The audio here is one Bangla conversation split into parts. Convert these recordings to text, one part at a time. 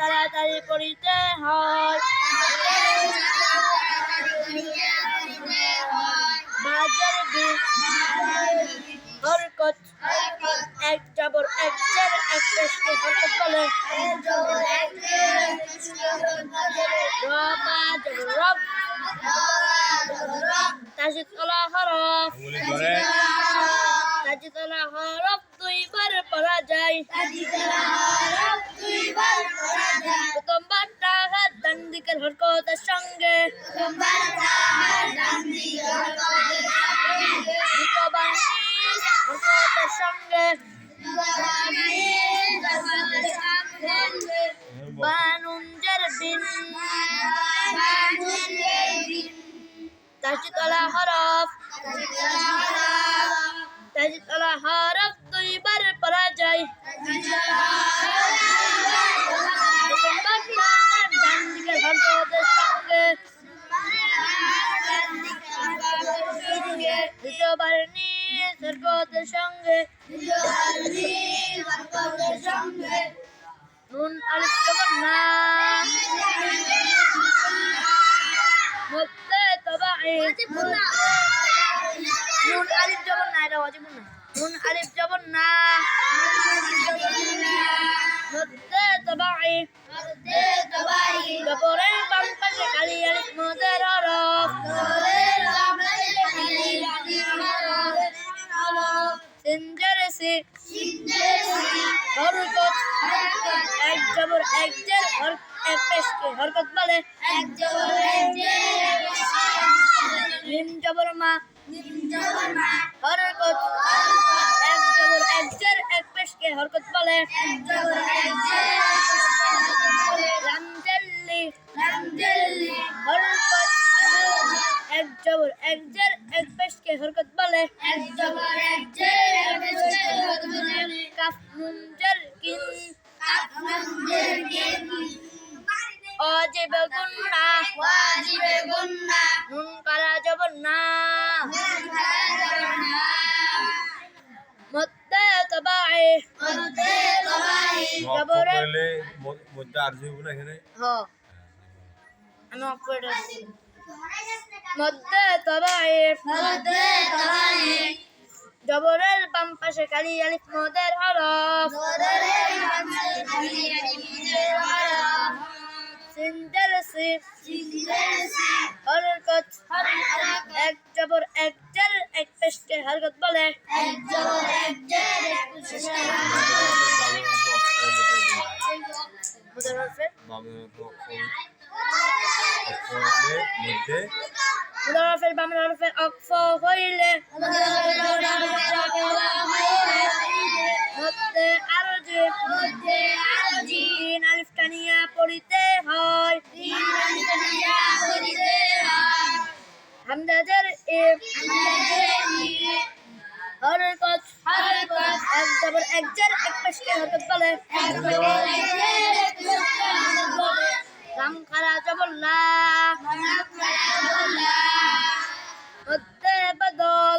তাড়াতাড়ি পড়িতে হয়। হরকত এক জবর এক জের এক পেশকে হরকত বলে রবা জবর রব। তাজিতলা হরফ। আঙুলি ধরে। হরফ। দুইবার পড়া যায়। প্রথম বারটা হাত ডান দিকের হরকতের সঙ্গে। হরকতের সঙ্গে। বানুঞ্জের বিন। তাজিতলা হরফ। তাজিতলা হরফ। নিজ হরকতের সঙ্গে। নুন আলিফ যখন না মধ্যে তবাই নুন আলিফ যখন না এটা ওয়াজিব না। নুন আলিফ যখন না মধ্যে জবরের বাম পাশে কালি আলিফ মদের হরফ সিনজের সি হরকত। এক জবর এক জের হর এক পেশকে হরকত বলে। মিম জবর মা। হরকত। এক জবর এক জের এক পেশকে হরকত বলে। লাম জাল্লি হরকত এক জবর এক জের এক পেশকে হরকত বলে কাফ নুন জের কিন। অজেব গুন্না। নুন কালা জবর না মধ্যে তবাই মক্ক করলে ম- মধ্যে আর যাইব না এখানে। হ। আমি করে দিচ্ছি মধ্যে তবাই জবরের বাম পাশে কালি আলিফ মদের হরফ সিন্দের সি হরকত। এক জবর এক জের এক পেশকে হরকত বলে। মুদের হরফে। মধ্যে হরফের হইলে মধ্যে পড়িতে হয়। এক জবর এক এক পেশকে বলে রাম খারা জবর লা মধ্যে বদল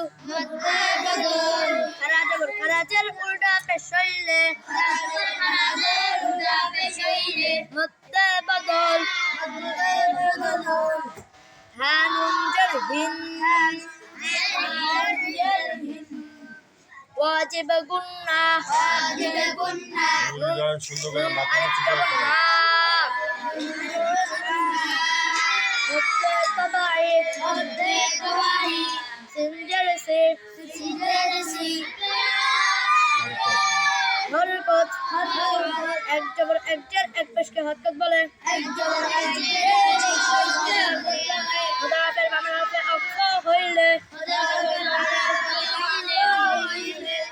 খারা জবর খারাজের উল্টা পেশ হইলে মধ্যে বদল হানুন জর হিন ওয়াজিব গুন্না। আঙুলি ধরে সুন্দর করে মাথা করে জবর না মধ্যে তবাই সিনজর সে এক জবর এক জের এক পেশকে হরকত বলে মুদাফের বামের হরফে অক্ষ হইলে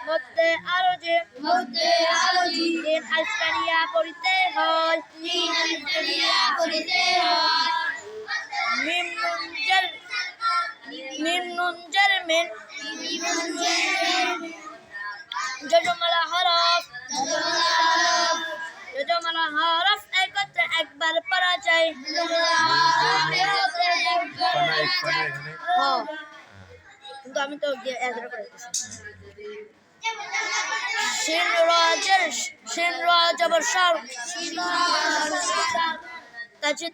মধ্যে আরও যে তিন আলফানিয়া পড়িতে হয়। মিম নুন জের মিম নুন জের মিন। জজমালা হরফ। জজমালা হরফ একত্রে একবার পড়া যায়। হ্যাঁ। কিন্তু আমি তো গিয়ে করে সর। তাজিদ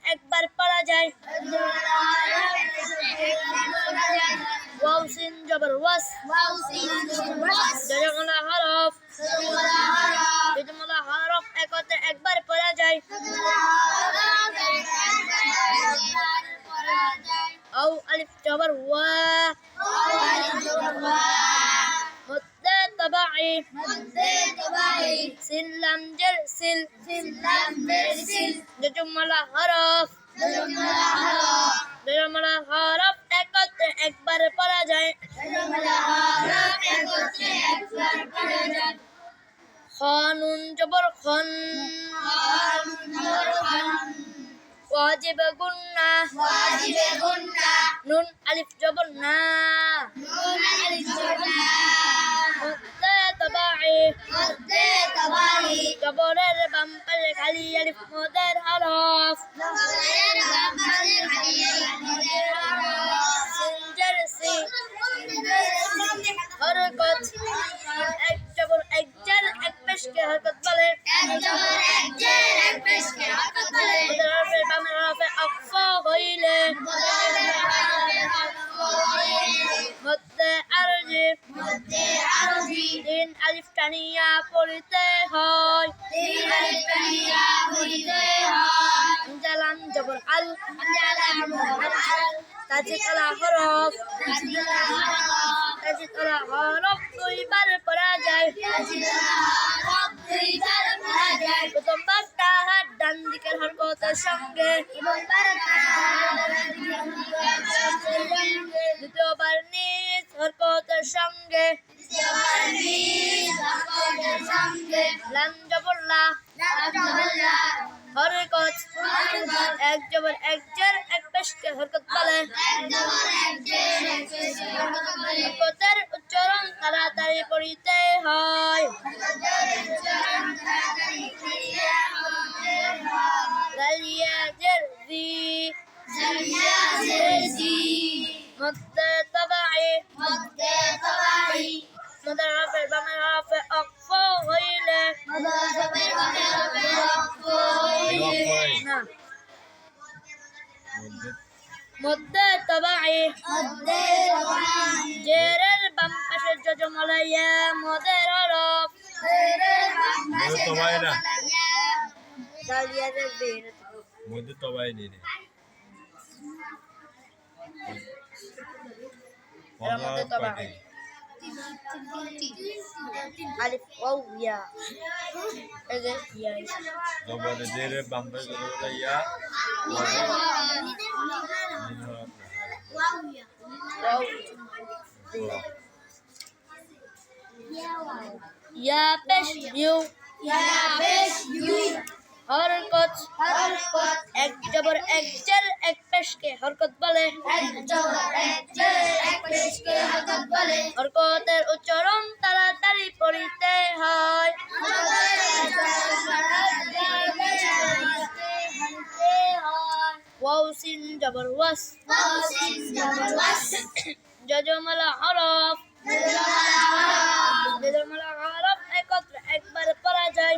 একবার পড়া যায়। ওয়াও সিন জবর হরফ। একত্রে একবার পড়া যায়। আও আলিফ জবর ওয়া মদ্দে তবাই সিল্লাম জের সিল জজমালা হরফ জজমালা হরফ একত্রে একবার পড়া যায় খানুন জবর খন ওয়াজিব গুন্না নুন আলিফ জবর না মদ্দে জবরের বাম পাশে খালি আলিফ মদের হরফ সিনজার সি হরকত এক জবর এক জার এক পেশকে হরকত বলে। মদের হরফে বামের হরফে অক্ষ হইলে। টানিয়া পড়িতে হয়। জালাম জবর আল। তাজিদ আলা। হরফ। তাজিদ আলা হরফ। দুইবার পড়া যায়। প্রথম বারটা হাত ডান দিকের হরকতের সঙ্গে। দ্বিতীয়বার নিজ হরকতের সঙ্গে। লাম জবর লা হরকত এক জবর এক জের এক পেশকে হরকত বলে। হরকতের উচ্চারণ তাড়াতাড়ি করিতে হয়। লালিয়া জের জি। মধ্যে তবাই। মদের হরফে বামের হরফে অক্ষ হইলে না মধ্যে মধ্যে তবাই জেরের বাম পাশে যজমলাইয়া মদের হরফ মধ্যে তবাই না লালিয়া জের জি মধ্যে তবাই Alif Waw Ya. Evet Ya. Babada dere bamba zorla ya. Waw Ya. Wow. Ya. Ya yu. Ya peş yu. হরকত এক জবর এক জের এক পেশকে হরকত বলে। হরকতের উচ্চারণ তাড়াতাড়ি পড়িতে হয়। ওয়াও সিন জবর ওয়াস। জজমালা হরফ জজমালা হরফ একত্রে একবার পড়া যায়।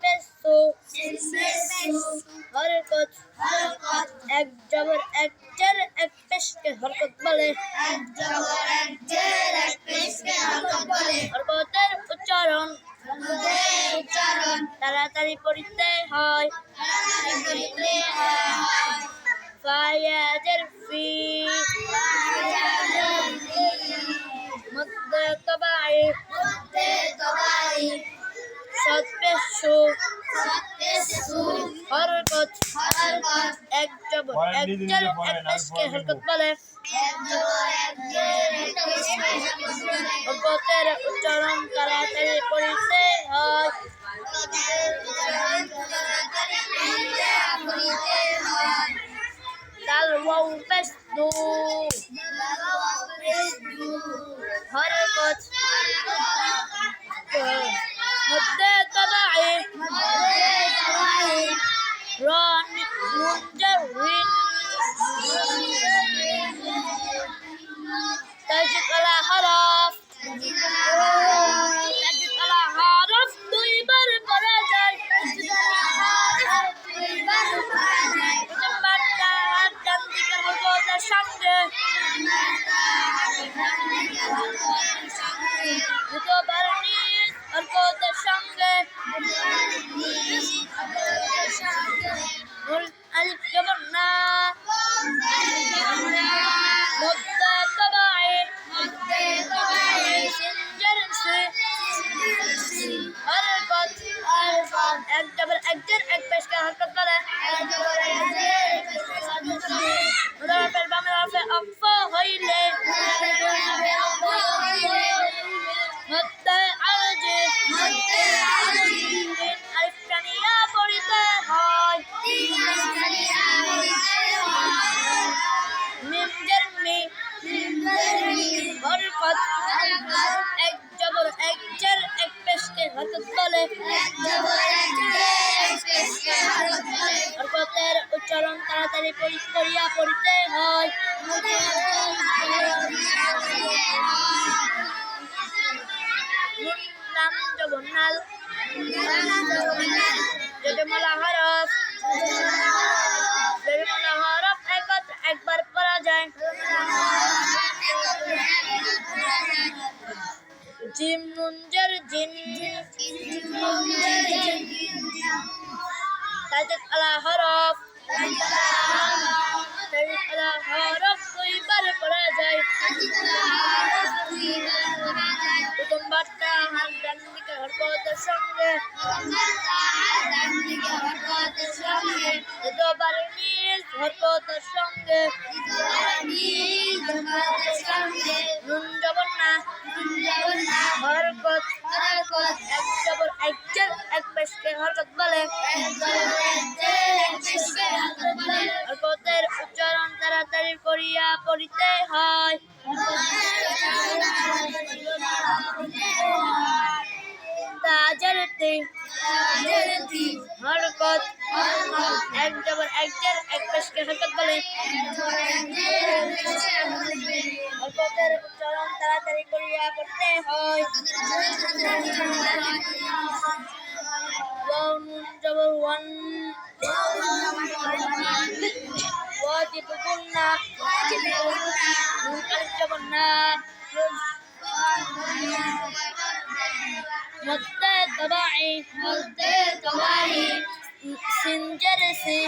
পেসু হরকত এক জবর এক জের এক পেশকে হরকত বলে। হরকতের উচ্চারণ। তাড়াতাড়ি পড়িতে হয়। ফায়াজের ফি। মধ্যে তবাই মধ্যে তবাই সৎপেশু সৎপেশু হরকত হরকত এক জবর এক জল এক পেশকে হরকত বলে হরকতের উচ্চারণ তাড়াতাড়ি করিতে হয় দাল ওয়াও পেশ দু হরকত مد تبعي ران منجر تجد على حرف تجد على حرف طيبر فرجل تجد على حرف طيبر فرجل وتمتع عن ذكر حدود الشمس وتمتع عن ذكر حدود الشمس সঙ্গে নুন করিয়া পড়িতে হয়। নাম জবর নাল জজমলা হরফ জজমলা হরফ একত্র একবার পড়া যায়। জিম মুঞ্জার জিন। তাজক আলা হরফ পড়া যায় প্রথম বারটা হাত সঙ্গে দ্বিতীয়বার নিজ হরকতের সঙ্গে নুন হরকত, এক জবর, এক এক হরকত বলে। তাড়াতাড়ি করিয়া করতে হয়। জবর ওয়ান। ওয়াজিব গুন্না নুন আলিফ জবর না মধ্যে তবাই সিনজার সি